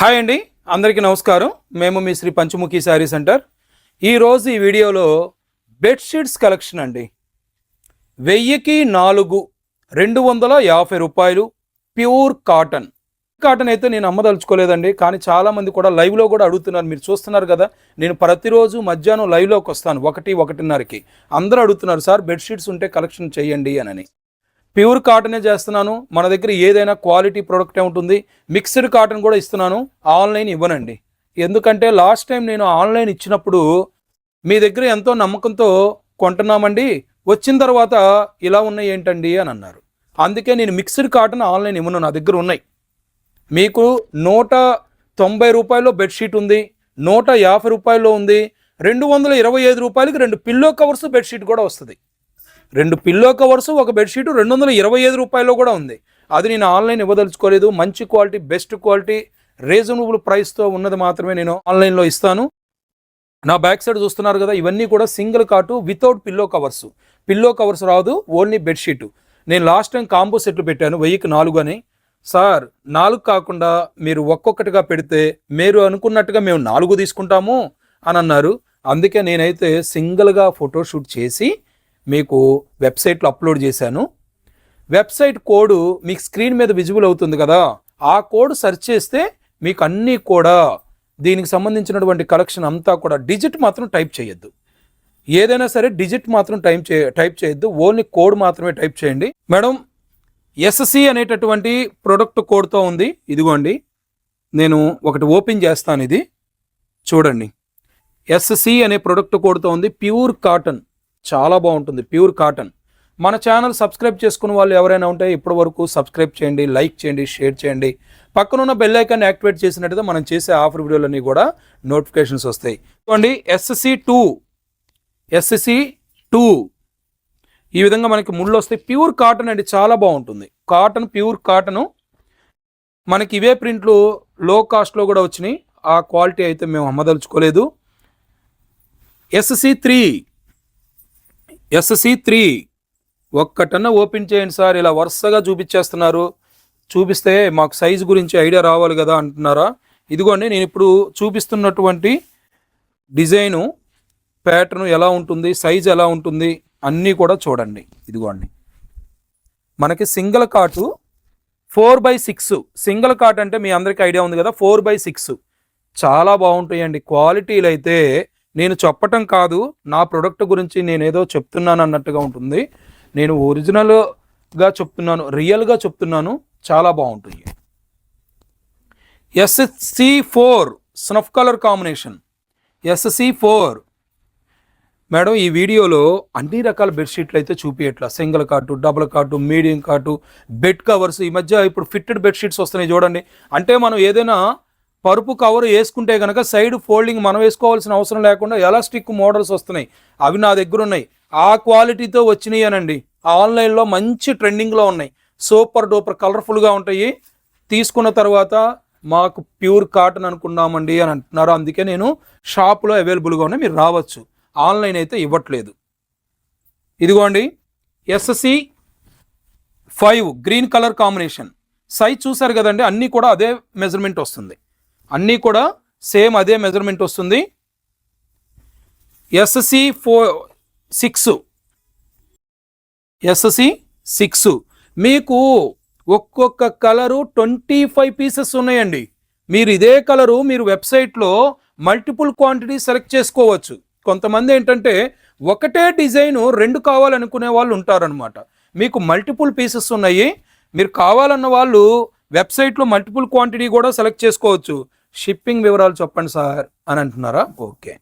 Hi అండి అందరికీ నమస్కారం. మేము మీ శ్రీ పంచముఖి శారీ సెంటర్. ఈరోజు ఈ వీడియోలో బెడ్షీట్స్ కలెక్షన్ అండి. వెయ్యికి నాలుగు రెండు వందల యాభై రూపాయలు ప్యూర్ కాటన్. కాటన్ అయితే నేను అమ్మదలుచుకోలేదండి కానీ చాలామంది కూడా లైవ్లో కూడా అడుగుతున్నారు. మీరు చూస్తున్నారు కదా నేను ప్రతిరోజు మధ్యాహ్నం లైవ్లోకి వస్తాను ఒకటి ఒకటిన్నరకి. అందరూ అడుగుతున్నారు సార్ బెడ్షీట్స్ ఉంటే కలెక్షన్ చేయండి అని. ప్యూర్ కాటనే చేస్తున్నాను. మన దగ్గర ఏదైనా క్వాలిటీ ప్రోడక్టే ఉంటుంది. మిక్స్డ్ కాటన్ కూడా ఇస్తున్నాను. ఆన్లైన్ ఇవ్వనండి. ఎందుకంటే లాస్ట్ టైం నేను ఆన్లైన్ ఇచ్చినప్పుడు మీ దగ్గర ఎంతో నమ్మకంతో కొంటున్నామండి. వచ్చిన తర్వాత ఇలా ఉన్నాయి ఏంటండి అని అన్నారు. అందుకే నేను మిక్స్డ్ కాటన్ ఆన్లైన్ ఇవ్వను. నా దగ్గర ఉన్నాయి. మీకు నూట తొంభై రూపాయల్లో బెడ్షీట్ ఉంది. నూట యాభై రూపాయల్లో ఉంది. రెండు వందల ఇరవై ఐదు రూపాయలకి రెండు పిల్లో కవర్స్ బెడ్షీట్ కూడా వస్తుంది. రెండు పిల్లో కవర్స్ ఒక బెడ్షీట్ రెండు వందల ఇరవై ఐదు రూపాయల్లో కూడా ఉంది. అది నేను ఆన్లైన్ ఇవ్వదలుచుకోలేదు. మంచి క్వాలిటీ బెస్ట్ క్వాలిటీ రీజనబుల్ ప్రైస్తో ఉన్నది మాత్రమే నేను ఆన్లైన్లో ఇస్తాను. నా బ్యాక్ సైడ్ చూస్తున్నారు కదా ఇవన్నీ కూడా single cot without pillow covers pillow covers రాదు ఓన్లీ బెడ్షీట్ నేను లాస్ట్ టైం కాంబో సెట్లు పెట్టాను వెయ్యికి నాలుగు అని. సార్ నాలుగు కాకుండా మీరు ఒక్కొక్కటిగా పెడితే మీరు అనుకున్నట్టుగా మేము నాలుగు తీసుకుంటాము అని అన్నారు. అందుకే నేనైతే సింగిల్గా ఫోటోషూట్ చేసి మీకు వెబ్సైట్లో అప్లోడ్ చేశాను. వెబ్సైట్ కోడ్ మీకు స్క్రీన్ మీద విజిబుల్ అవుతుంది కదా ఆ కోడ్ సెర్చ్ చేస్తే మీకు అన్నీ కూడా దీనికి సంబంధించినటువంటి కలెక్షన్ అంతా కూడా డిజిట్ మాత్రం టైప్ చేయొద్దు. ఏదైనా సరే డిజిట్ మాత్రం టైప్ చే టైప్ చేయొద్దు. ఓన్లీ కోడ్ మాత్రమే టైప్ చేయండి. మేడం ఎస్ఎస్సి అనేటటువంటి ప్రొడక్ట్ కోడ్తో ఉంది. ఇదిగోండి నేను ఒకటి ఓపెన్ చేస్తాను ఇది. చూడండి ఎస్సి అనే ప్రొడక్ట్ కోడ్తో ఉంది. Pure cotton. చాలా బాగుంటుంది. Pure cotton. మన ఛానల్ సబ్స్క్రైబ్ చేసుకున్న వాళ్ళు ఎవరైనా ఉంటే ఇప్పటి వరకు సబ్స్క్రైబ్ చేయండి లైక్ చేయండి షేర్ చేయండి. పక్కనున్న బెల్ ఐకాన్ యాక్టివేట్ చేసినట్టుగా మనం చేసే ఆఫర్ వీడియోలన్నీ కూడా నోటిఫికేషన్స్ వస్తాయి. చూడండి ఎస్ఎస్సి టూ ఎస్ఎస్సి టూ ఈ విధంగా మనకి ముళ్ళు వస్తాయి. ప్యూర్ కాటన్ అండి చాలా బాగుంటుంది. Cotton pure cotton. మనకి ఇవే ప్రింట్లు లో కాస్ట్లో కూడా వచ్చినాయి. ఆ క్వాలిటీ అయితే మేము అమ్మదలుచుకోలేదు. ఎస్సి త్రీ ఎస్సి త్రీ ఒక్కటన్నా ఓపెన్ చేయండి సార్. ఇలా వరుసగా చూపించేస్తున్నారు. చూపిస్తే మాకు సైజు గురించి ఐడియా రావాలి కదా అంటున్నారా? ఇదిగోండి నేను ఇప్పుడు చూపిస్తున్నటువంటి డిజైను ప్యాటర్న్ ఎలా ఉంటుంది సైజ్ ఎలా ఉంటుంది అన్నీ కూడా చూడండి. ఇదిగోండి. మనకి single cot four by six. Single cot అంటే మీ అందరికీ ఐడియా ఉంది కదా ఫోర్ బై సిక్స్. చాలా బాగుంటాయండి. క్వాలిటీలు అయితే నేను చెప్పటం కాదు నా ప్రొడక్ట్ గురించి నేనేదో చెప్తున్నాను అన్నట్టుగా ఉంటుంది. నేను ఒరిజినల్గా చెప్తున్నాను రియల్గా చెప్తున్నాను చాలా బాగుంటుంది. SSC four snuff colour combination SSC four madam ఈ వీడియోలో అన్ని రకాల బెడ్షీట్లు అయితే చూపించట్లా single cot double cot medium cot bed covers ఈ మధ్య ఇప్పుడు ఫిట్టెడ్ బెడ్షీట్స్ వస్తున్నాయి చూడండి. అంటే మనం ఏదైనా పరుపు కవర్ వేసుకుంటే కనుక సైడ్ ఫోల్డింగ్ మనం వేసుకోవాల్సిన అవసరం లేకుండా ఎలాస్టిక్ మోడల్స్ వస్తున్నాయి. అవి నా దగ్గర ఉన్నాయి. ఆ క్వాలిటీతో వచ్చినాయి అనండి. ఆన్లైన్లో మంచి ట్రెండింగ్లో ఉన్నాయి. సూపర్ డూపర్ కలర్ఫుల్గా ఉంటాయి. తీసుకున్న తర్వాత మాకు ప్యూర్ కాటన్ అనుకున్నామండి అని అంటున్నారు. అందుకే నేను షాప్లో అవైలబుల్గా ఉన్నాయి. మీరు రావచ్చు. ఆన్లైన్ అయితే ఇవ్వట్లేదు. ఇదిగోండి. SSC five green colour combination size చూసారు కదండి. అన్నీ కూడా అదే మెజర్మెంట్ వస్తుంది. అన్నీ కూడా సేమ్ అదే మెజర్మెంట్ వస్తుంది. SSC four six SSC six మీకు ఒక్కొక్క కలరు ట్వంటీ ఫైవ్ పీసెస్ ఉన్నాయండి. మీరు ఇదే కలరు మీరు వెబ్సైట్లో మల్టిపుల్ క్వాంటిటీ సెలెక్ట్ చేసుకోవచ్చు. కొంతమంది ఏంటంటే ఒకటే డిజైన్ రెండు కావాలనుకునే వాళ్ళు ఉంటారనమాట మీకు మల్టిపుల్ పీసెస్ ఉన్నాయి. మీరు కావాలన్న వాళ్ళు వెబ్సైట్లో మల్టిపుల్ క్వాంటిటీ కూడా సెలెక్ట్ చేసుకోవచ్చు. షిప్పింగ్ వివరాలు చెప్పండి సార్ అని అంటున్నారా? ఓకే.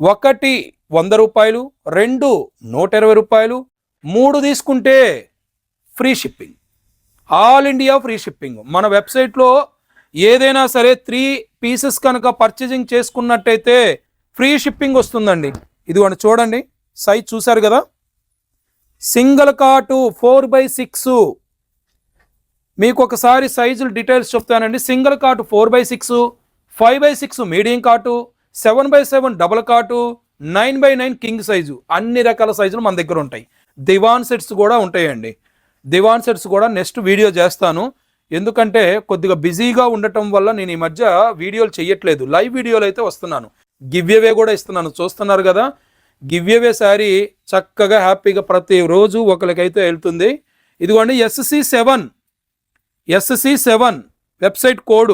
ఒకటి వంద రూపాయలు రెండు నూట ఇరవై రూపాయలు మూడు తీసుకుంటే free shipping. All India free shipping. మన వెబ్సైట్లో ఏదైనా సరే త్రీ పీసెస్ కనుక పర్చేజింగ్ చేసుకున్నట్టయితే ఫ్రీ షిప్పింగ్ వస్తుందండి. ఇదిగోండి చూడండి సైజ్ చూసారు కదా? Single cot four by six. మీకు ఒకసారి సైజులు డీటెయిల్స్ చెప్తానండి. Single cot four by six. Five by six medium cot seven by seven double cot nine by nine king size. అన్ని రకాల సైజులు మన దగ్గర ఉంటాయి. దివాన్ సెట్స్ కూడా ఉంటాయండి. దివాన్ సెట్స్ కూడా నెక్స్ట్ వీడియో చేస్తాను. ఎందుకంటే కొద్దిగా బిజీగా ఉండటం వల్ల నేను ఈ మధ్య వీడియోలు చేయట్లేదు లైవ్ వీడియోలు అయితే వస్తున్నాను. గివ్యవే కూడా ఇస్తున్నాను. చూస్తున్నారు కదా? గివ్యవే శారీ చక్కగా హ్యాపీగా ప్రతిరోజు ఒకరికైతే వెళ్తుంది. ఇదిగోండి SC seven. SC seven. Website code.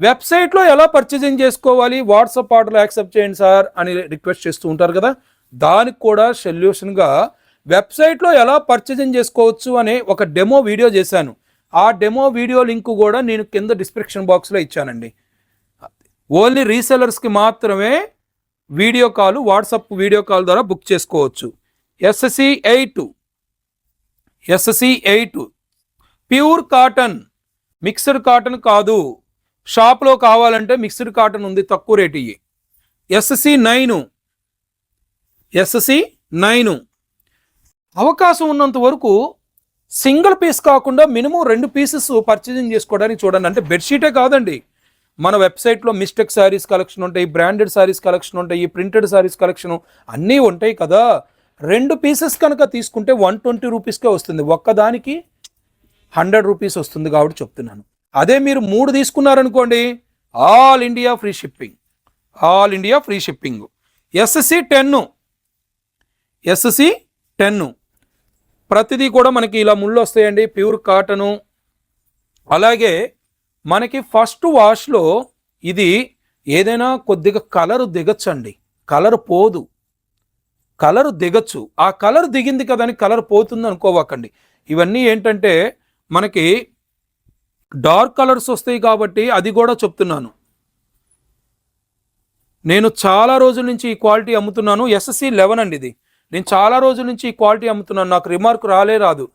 వెబ్సైట్లో ఎలా పర్చేజింగ్ చేసుకోవాలి వాట్సాప్ ఆర్డర్లు యాక్సెప్ట్ చేయండి సార్ అని రిక్వెస్ట్ చేస్తూ ఉంటారు కదా దానికి కూడా సొల్యూషన్గా వెబ్సైట్లో ఎలా పర్చేజింగ్ చేసుకోవచ్చు అనే ఒక డెమో వీడియో చేశాను. ఆ డెమో వీడియో లింక్ కూడా నేను కింద డిస్క్రిప్షన్ బాక్స్లో ఇచ్చానండి. ఓన్లీ రీసెలర్స్కి మాత్రమే video call WhatsApp video call ద్వారా బుక్ చేసుకోవచ్చు. SSC eight SSC eight pure cotton mixed cotton కాదు. షాప్లో కావాలంటే మిక్స్డ్ కాటన్ ఉంది తక్కువ రేట్ ఇవి ఎస్ఎస్సి నైను ఎస్ఎస్సి నైను అవకాశం ఉన్నంత వరకు సింగిల్ పీస్ కాకుండా మినిమం రెండు పీసెస్ పర్చేజింగ్ చేసుకోవడానికి చూడండి. అంటే బెడ్షీటే కాదండి. మన వెబ్సైట్లో మిస్టేక్ శారీస్ కలెక్షన్ ఉంటాయి బ్రాండెడ్ శారీస్ కలెక్షన్ ఉంటాయి ప్రింటెడ్ శారీస్ కలెక్షన్ అన్నీ ఉంటాయి కదా. రెండు పీసెస్ కనుక తీసుకుంటే వన్ ట్వంటీ రూపీస్కే వస్తుంది. ఒక్కదానికి హండ్రెడ్ రూపీస్ వస్తుంది కాబట్టి చెప్తున్నాను. అదే మీరు మూడు తీసుకున్నారనుకోండి all India free shipping. All India free shipping. SSC ten SSC ten ప్రతిదీ కూడా మనకి ఇలా ముళ్ళు వస్తాయండి ప్యూర్ కాటను. అలాగే మనకి ఫస్ట్ వాష్లో ఇది ఏదైనా కొద్దిగా కలర్ దిగచ్చండి. కలర్ పోదు. కలర్ దిగచ్చు. ఆ కలర్ దిగింది కదా అని కలర్ పోతుంది అనుకోవాకండి ఇవన్నీ ఏంటంటే మనకి డార్క్ కలర్స్ వస్తాయి కాబట్టి అది కూడా చెప్తున్నాను. నేను చాలా రోజుల నుంచి ఈ క్వాలిటీ అమ్ముతున్నాను. ఎస్ఎస్సి లెవెన్ అండి ఇది. నేను చాలా రోజుల నుంచి ఈ క్వాలిటీ అమ్ముతున్నాను. నాకు రిమార్క్ రాలే రాదు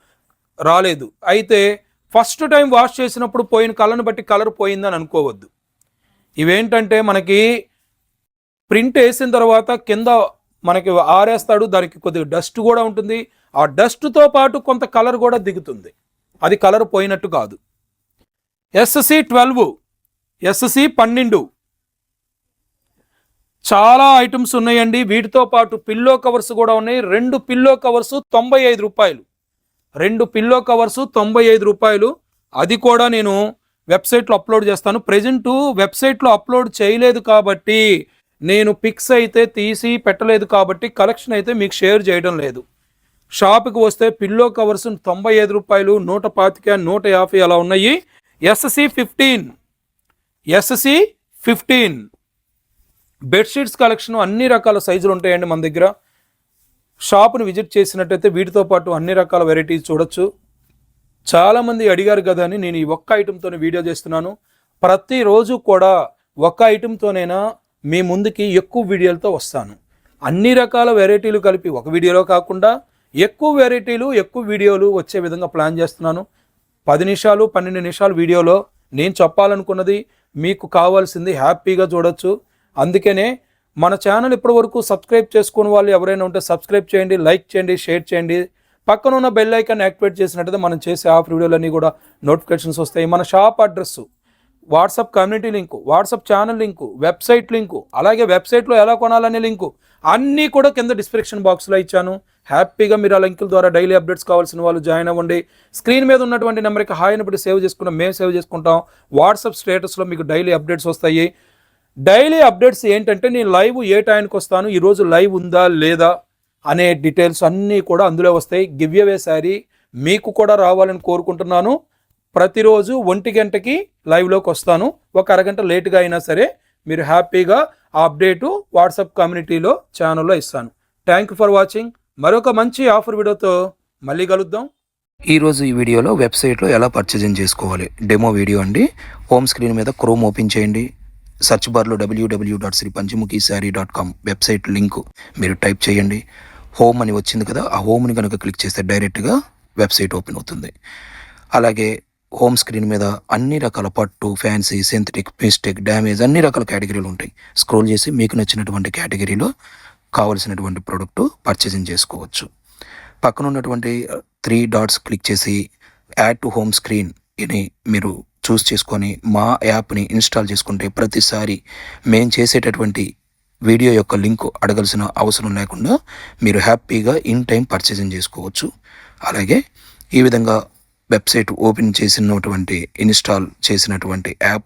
రాలేదు. అయితే ఫస్ట్ టైం వాష్ చేసినప్పుడు పోయిన కలర్ని బట్టి కలర్ పోయిందని అనుకోవద్దు. ఇవేంటంటే మనకి ప్రింట్ వేసిన తర్వాత కింద మనకి ఆరేస్తాడు దానికి కొద్దిగా డస్ట్ కూడా ఉంటుంది. ఆ డస్ట్తో పాటు కొంత కలర్ కూడా దిగుతుంది. అది కలర్ పోయినట్టు కాదు. ఎస్ఎస్సి ట్వెల్వ్ ఎస్ఎస్సి పన్నెండు. చాలా ఐటమ్స్ ఉన్నాయండి. వీటితో పాటు పిల్లో కవర్స్ కూడా ఉన్నాయి. రెండు పిల్లో కవర్స్ తొంభై ఐదు రూపాయలు. రెండు పిల్లో కవర్స్ తొంభై ఐదు రూపాయలు. అది కూడా నేను వెబ్సైట్లో అప్లోడ్ చేస్తాను. ప్రజెంట్ వెబ్సైట్లో అప్లోడ్ చేయలేదు కాబట్టి నేను పిక్స్ అయితే తీసి పెట్టలేదు కాబట్టి కలెక్షన్ అయితే మీకు షేర్ చేయడం లేదు. షాప్కి వస్తే పిల్లో కవర్స్ తొంభై ఐదు రూపాయలు నూట పాతిక నూట యాభై అలా ఉన్నాయి. SSC fifteen SSC fifteen. Bedsheets collection అన్ని రకాల సైజులు ఉంటాయండి మన దగ్గర. షాప్ను విజిట్ చేసినట్టయితే వీటితో పాటు అన్ని రకాల వెరైటీస్ చూడొచ్చు. చాలామంది అడిగారు కదా అని నేను ఈ ఒక్క ఐటెంతో వీడియో చేస్తున్నాను. ప్రతిరోజు కూడా ఒక్క ఐటెంతోనైనా మీ ముందుకి ఎక్కువ వీడియోలతో వస్తాను. అన్ని రకాల వెరైటీలు కలిపి ఒక వీడియోలో కాకుండా ఎక్కువ వెరైటీలు ఎక్కువ వీడియోలు వచ్చే విధంగా ప్లాన్ చేస్తున్నాను. పది నిమిషాలు పన్నెండు నిమిషాలు వీడియోలో నేను చెప్పాలనుకున్నది మీకు కావాల్సింది హ్యాపీగా చూడొచ్చు. అందుకనే మన ఛానల్ ఇప్పటి వరకు సబ్స్క్రైబ్ చేసుకుని వాళ్ళు ఎవరైనా ఉంటే సబ్స్క్రైబ్ చేయండి లైక్ చేయండి షేర్ చేయండి. పక్కన ఉన్న బెల్ ఐకాన్ యాక్టివేట్ చేసినట్టయితే మనం చేసే ఆఫ్ వీడియోలన్నీ కూడా నోటిఫికేషన్స్ వస్తాయి. మన shop address WhatsApp community link WhatsApp channel link website link అలాగే వెబ్సైట్లో ఎలా కొనాలనే లింకు అన్నీ కూడా కింద డిస్క్రిప్షన్ బాక్స్లో ఇచ్చాను. హ్యాపీగా మీరు ఆ లింకుల ద్వారా డైలీ అప్డేట్స్ కావాల్సిన వాళ్ళు జాయిన్ అవ్వండి. స్క్రీన్ మీద ఉన్నటువంటి నెంబర్కి హాయ్ అని సేవ్ చేసుకున్నాం మేము సేవ్ చేసుకుంటాం. వాట్సాప్ స్టేటస్లో మీకు డైలీ అప్డేట్స్ వస్తాయి. డైలీ అప్డేట్స్ ఏంటంటే నేను లైవ్ ఏ టైంకి వస్తాను? ఈరోజు లైవ్ ఉందా లేదా అనే డీటెయిల్స్ అన్నీ కూడా అందులో వస్తాయి. గివ్యవే శారీ మీకు కూడా రావాలని కోరుకుంటున్నాను. ప్రతిరోజు ఒంటి గంటకి లైవ్లోకి వస్తాను. ఒక అరగంట లేట్గా అయినా సరే మీరు హ్యాపీగా ఆ అప్డేటు వాట్సాప్ కమ్యూనిటీలో ఛానల్లో ఇస్తాను. Thank you for watching. మరొక మంచి ఆఫర్ వీడియోతో మళ్ళీ కలుద్దాం. ఈరోజు ఈ వీడియోలో వెబ్సైట్లో ఎలా పర్చేజింగ్ చేసుకోవాలి? డెమో వీడియో అండి. హోమ్ స్క్రీన్ మీద క్రోమ్ ఓపెన్ చేయండి. సెర్చ్ బార్లో WW dot Shri Panchamukhi sari dot com website link మీరు టైప్ చేయండి. హోమ్ అని వచ్చింది కదా ఆ హోమ్ని కనుక క్లిక్ చేస్తే డైరెక్ట్గా వెబ్సైట్ ఓపెన్ అవుతుంది. అలాగే హోమ్ స్క్రీన్ మీద అన్ని రకాల పట్టు ఫ్యాన్సీ సింథటిక్ మిస్టేక్ డ్యామేజ్ అన్ని రకాల కేటగిరీలు ఉంటాయి. స్క్రోల్ చేసి మీకు నచ్చినటువంటి కేటగిరీలో కావలసినటువంటి ప్రోడక్ట్ పర్చేసింగ్ చేసుకోవచ్చు. పక్కన ఉన్నటువంటి త్రీ డాట్స్ క్లిక్ చేసి యాడ్ టు హోమ్ స్క్రీన్ అని మీరు చూస్ చేసుకొని మా యాప్ని ఇన్స్టాల్ చేసుకుంటే ప్రతిసారి మేము చేసేటటువంటి వీడియో యొక్క లింక్ అడగాల్సిన అవసరం లేకుండా మీరు హ్యాపీగా ఇన్ టైం పర్చేసింగ్ చేసుకోవచ్చు. అలాగే ఈ విధంగా వెబ్సైట్ ఓపెన్ చేసినటువంటి ఇన్స్టాల్ చేసినటువంటి యాప్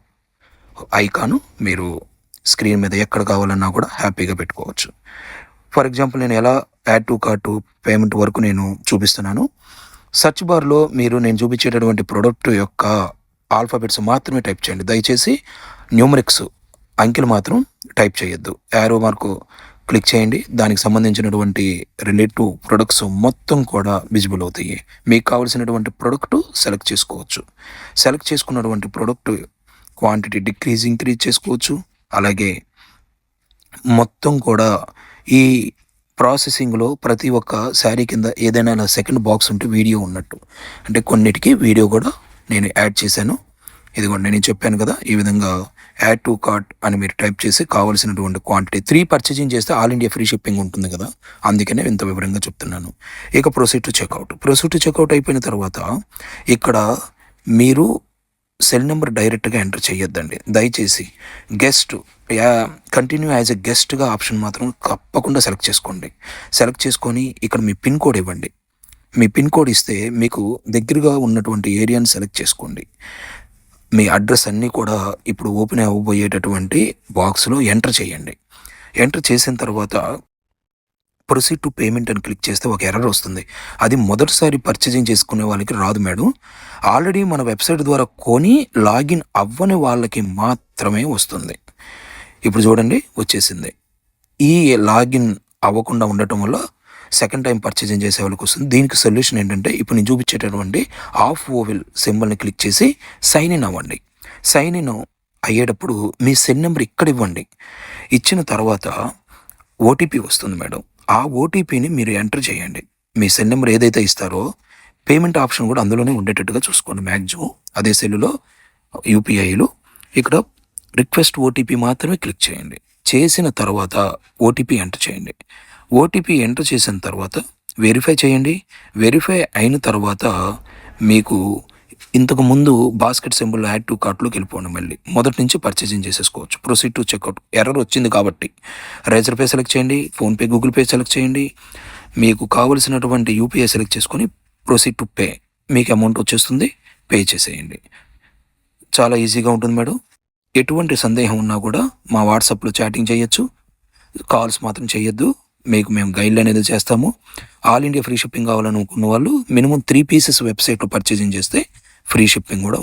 ఐకాను మీరు స్క్రీన్ మీద ఎక్కడ కావాలన్నా కూడా హ్యాపీగా పెట్టుకోవచ్చు. ఫర్ ఎగ్జాంపుల్ నేను ఎలా యాడ్ టు కార్టు పేమెంట్ వరకు నేను చూపిస్తున్నాను. సెర్చ్ బార్లో మీరు నేను చూపించేటటువంటి ప్రోడక్ట్ యొక్క ఆల్ఫాబెట్స్ మాత్రమే టైప్ చేయండి. దయచేసి న్యూమరిక్స్ అంకెలు మాత్రం టైప్ చేయొద్దు. యారో మార్కు క్లిక్ చేయండి. దానికి సంబంధించినటువంటి రిలేటివ్ ప్రొడక్ట్స్ మొత్తం కూడా విజిబుల్ అవుతాయి. మీకు కావాల్సినటువంటి ప్రోడక్ట్ సెలెక్ట్ చేసుకోవచ్చు. సెలెక్ట్ చేసుకున్నటువంటి ప్రోడక్ట్ క్వాంటిటీ డిక్రీజ్ ఇంక్రీజ్ చేసుకోవచ్చు. అలాగే మొత్తం కూడా ఈ ప్రాసెసింగ్లో ప్రతి ఒక్క శారీ కింద ఏదైనా సెకండ్ బాక్స్ ఉంటే వీడియో ఉన్నట్టు. అంటే కొన్నిటికి వీడియో కూడా నేను యాడ్ చేశాను. ఇదిగోండి నేను చెప్పాను కదా ఈ విధంగా యాడ్ టు కార్ట్ అని మీరు టైప్ చేసి కావాల్సినటువంటి క్వాంటిటీ త్రీ పర్చేజింగ్ చేస్తే ఆల్ ఇండియా ఫ్రీ షిప్పింగ్ ఉంటుంది కదా అందుకనే ఇంత వివరంగా చెప్తున్నాను. ఇక proceed to checkout proceed to checkout అయిపోయిన తర్వాత ఇక్కడ మీరు సెల్ నెంబర్ డైరెక్ట్గా ఎంటర్ చేయొద్దండి. దయచేసి గెస్ట్ యా కంటిన్యూ యాజ్ ఎ గెస్ట్గా ఆప్షన్ మాత్రం తప్పకుండా సెలెక్ట్ చేసుకోండి. సెలెక్ట్ చేసుకొని ఇక్కడ మీ పిన్ కోడ్ ఇవ్వండి. మీ పిన్ కోడ్ ఇస్తే మీకు దగ్గరగా ఉన్నటువంటి ఏరియాని సెలెక్ట్ చేసుకోండి. మీ అడ్రస్ అన్నీ కూడా ఇప్పుడు ఓపెన్ అవ్వబోయేటటువంటి బాక్స్లో ఎంటర్ చేయండి. ఎంటర్ చేసిన తర్వాత ప్రొసీడ్ టు పేమెంట్ అని క్లిక్ చేస్తే ఒక ఎర్రర్ వస్తుంది. అది మొదటిసారి పర్చేజింగ్ చేసుకునే వాళ్ళకి రాదు మేడం. ఆల్రెడీ మన వెబ్సైట్ ద్వారా కొని లాగిన్ అవ్వని వాళ్ళకి మాత్రమే వస్తుంది. ఇప్పుడు చూడండి వచ్చేసింది. ఈ లాగిన్ అవ్వకుండా ఉండటం వల్ల సెకండ్ టైం పర్చేజింగ్ చేసే వాళ్ళకి వస్తుంది. దీనికి సొల్యూషన్ ఏంటంటే ఇప్పుడు నేను చూపించేటటువంటి ఆఫ్ ఓవెల్ సింబల్ని క్లిక్ చేసి సైన్ ఇన్ అవ్వండి. సైన్ ఇన్ అయ్యేటప్పుడు మీ సెల్ నెంబర్ ఇక్కడ ఇవ్వండి. ఇచ్చిన తర్వాత ఓటీపీ వస్తుంది మేడం. ఆ ఓటీపీని మీరు ఎంటర్ చేయండి. మీ సెల్ నెంబర్ ఏదైతే ఇస్తారో పేమెంట్ ఆప్షన్ కూడా అందులోనే ఉండేటట్టుగా చూసుకోండి మ్యాక్సిమం అదే సెల్లులో యూపీఐలు ఇక్కడ రిక్వెస్ట్ ఓటీపీ మాత్రమే క్లిక్ చేయండి. చేసిన తర్వాత ఓటీపీ ఎంటర్ చేయండి. ఓటీపీ ఎంటర్ చేసిన తర్వాత వెరిఫై చేయండి. వెరిఫై అయిన తర్వాత మీకు ఇంతకు ముందు బాస్కెట్ సింబల్ యాడ్ టు కార్ట్లోకి వెళ్ళిపోండి మళ్ళీ. మొదటి నుంచి పర్చేసింగ్ చేసేసుకోవచ్చు. ప్రొసీడ్ టు చెక్అవుట్ ఎర్రర్ వచ్చింది కాబట్టి రైజర్ పే సెలెక్ట్ చేయండి. ఫోన్పే గూగుల్ పే సెలెక్ట్ చేయండి. మీకు కావలసినటువంటి యూపీఐ సెలెక్ట్ చేసుకొని ప్రొసీడ్ టు పే మీకు అమౌంట్ వచ్చేస్తుంది. పే చేసేయండి. చాలా ఈజీగా ఉంటుంది మేడం. ఎటువంటి సందేహం ఉన్నా కూడా మా వాట్సాప్లో చాటింగ్ చేయొచ్చు. కాల్స్ మాత్రం చేయొద్దు. మీకు మేము గైడ్ అనేది చేస్తాము. ఆల్ ఇండియా ఫ్రీ షిప్పింగ్ కావాలనుకున్న వాళ్ళు మినిమం త్రీ పీసెస్ వెబ్సైట్లో పర్చేజింగ్ చేస్తే ఫ్రీ షిప్పింగ్ కూడా